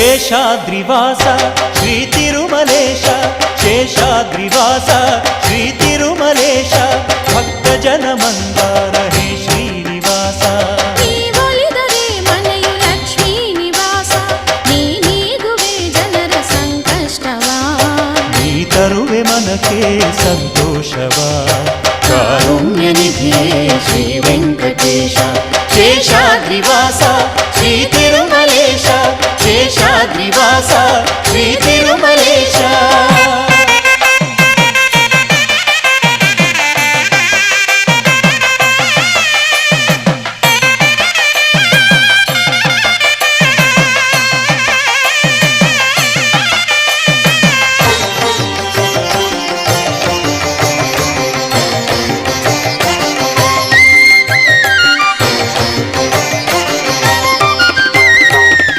శేషాద్రివాస శ్రీ తిరుమలేశ శేషాద్రివాస శ్రీ తిరుమలేశ భక్తజన మందార హే శ్రీనివాస. తరువే మనకే సంతోషవా. కారుణ్య శ్రీ వెంకటేశ శేషాద్రివాసా